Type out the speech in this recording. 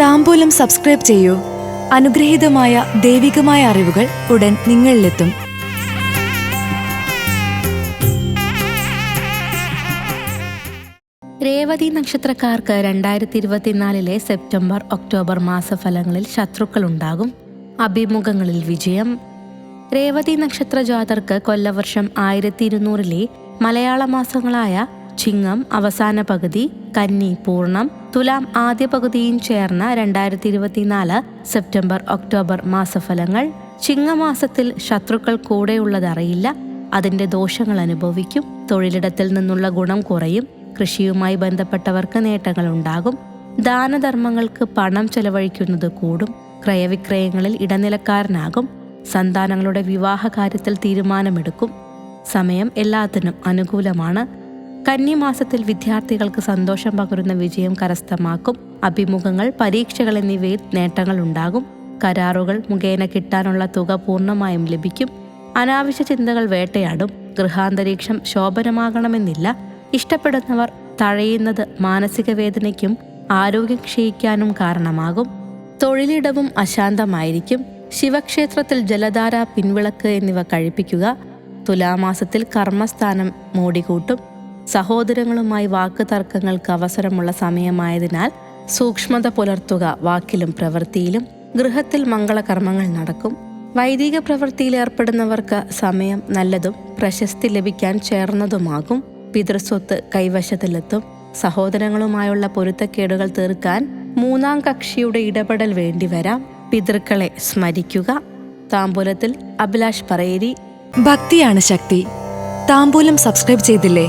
താമ്പൂലം subscribe ചെയ്യൂ. അനുഗ്രഹീതമായ ദൈവികമായ അറിവുകൾ ഉടൻ നിങ്ങളിലെത്തും. രേവതി നക്ഷത്രക്കാർക്ക് രണ്ടായിരത്തി ഇരുപത്തിനാലിലെ സെപ്റ്റംബർ ഒക്ടോബർ മാസഫലങ്ങളിൽ ശത്രുക്കളുണ്ടാകും. അഭിമുഖങ്ങളിൽ വിജയം. രേവതി നക്ഷത്ര ജാതർക്ക് കൊല്ലവർഷം ആയിരത്തി ഇരുന്നൂറിലെ മലയാള മാസങ്ങളായ ചിങ്ങം അവസാന പകുതി കന്നി പൂർണം തുലാം ആദ്യ പകുതിയും ചേർന്ന രണ്ടായിരത്തി ഇരുപത്തിനാല് സെപ്റ്റംബർ ഒക്ടോബർ മാസഫലങ്ങൾ. ചിങ്ങമാസത്തിൽ ശത്രുക്കൾ കൂടെയുള്ളതറിയില്ല. അതിന്റെ ദോഷങ്ങൾ അനുഭവിക്കും. തൊഴിലിടത്തിൽ നിന്നുള്ള ഗുണം കുറയും. കൃഷിയുമായി ബന്ധപ്പെട്ടവർക്ക് നേട്ടങ്ങൾ ഉണ്ടാകും. ദാനധർമ്മങ്ങൾക്ക് പണം ചെലവഴിക്കുന്നത് കൂടും. ക്രയവിക്രയങ്ങളിൽ ഇടനിലക്കാരനാകും. സന്താനങ്ങളുടെ വിവാഹ കാര്യത്തിൽ തീരുമാനമെടുക്കും. സമയം എല്ലാത്തിനും അനുകൂലമാണ്. കന്നിമാസത്തിൽ വിദ്യാർത്ഥികൾക്ക് സന്തോഷം പകരുന്ന വിജയം കരസ്ഥമാക്കും. അഭിമുഖങ്ങൾ പരീക്ഷകൾ എന്നിവയിൽ നേട്ടങ്ങൾ ഉണ്ടാകും. കരാറുകൾ മുഖേന കിട്ടാനുള്ള തുക പൂർണമായും ലഭിക്കും. അനാവശ്യ ചിന്തകൾ വേട്ടയാടും. ഗൃഹാന്തരീക്ഷം ശോഭനമാകണമെന്നില്ല. ഇഷ്ടപ്പെടുന്നവർ തഴയുന്നത് മാനസിക വേദനയ്ക്കും ആരോഗ്യം ക്ഷയിക്കാനും കാരണമാകും. തൊഴിലിടവും അശാന്തമായിരിക്കും. ശിവക്ഷേത്രത്തിൽ ജലധാര പിൻവിളക്ക് എന്നിവ കഴിപ്പിക്കുക. തുലാമാസത്തിൽ കർമ്മസ്ഥാനം മൂടിക്കൂട്ടും സഹോദരങ്ങളുമായി വാക്ക് തർക്കങ്ങൾക്ക് അവസരമുള്ള സമയമായതിനാൽ സൂക്ഷ്മത പുലർത്തുക വാക്കിലും പ്രവൃത്തിയിലും. ഗൃഹത്തിൽ മംഗളകർമ്മങ്ങൾ നടക്കും. വൈദിക പ്രവൃത്തിയിൽ ഏർപ്പെടുന്നവർക്ക് സമയം നല്ലതും പ്രശസ്തി ലഭിക്കാൻ ചേർന്നതുമാകും. പിതൃസ്വത്ത് കൈവശത്തിലെത്തും. സഹോദരങ്ങളുമായുള്ള പൊരുത്തക്കേടുകൾ തീർക്കാൻ മൂന്നാം കക്ഷിയുടെ ഇടപെടൽ വേണ്ടിവരാം പിതൃക്കളെ സ്മരിക്കുക. താമ്പൂലത്തിൽ അഭിലാഷ് പറയേരി. ഭക്തിയാണ് ശക്തി. താമ്പൂലം സബ്സ്ക്രൈബ് ചെയ്തില്ലേ?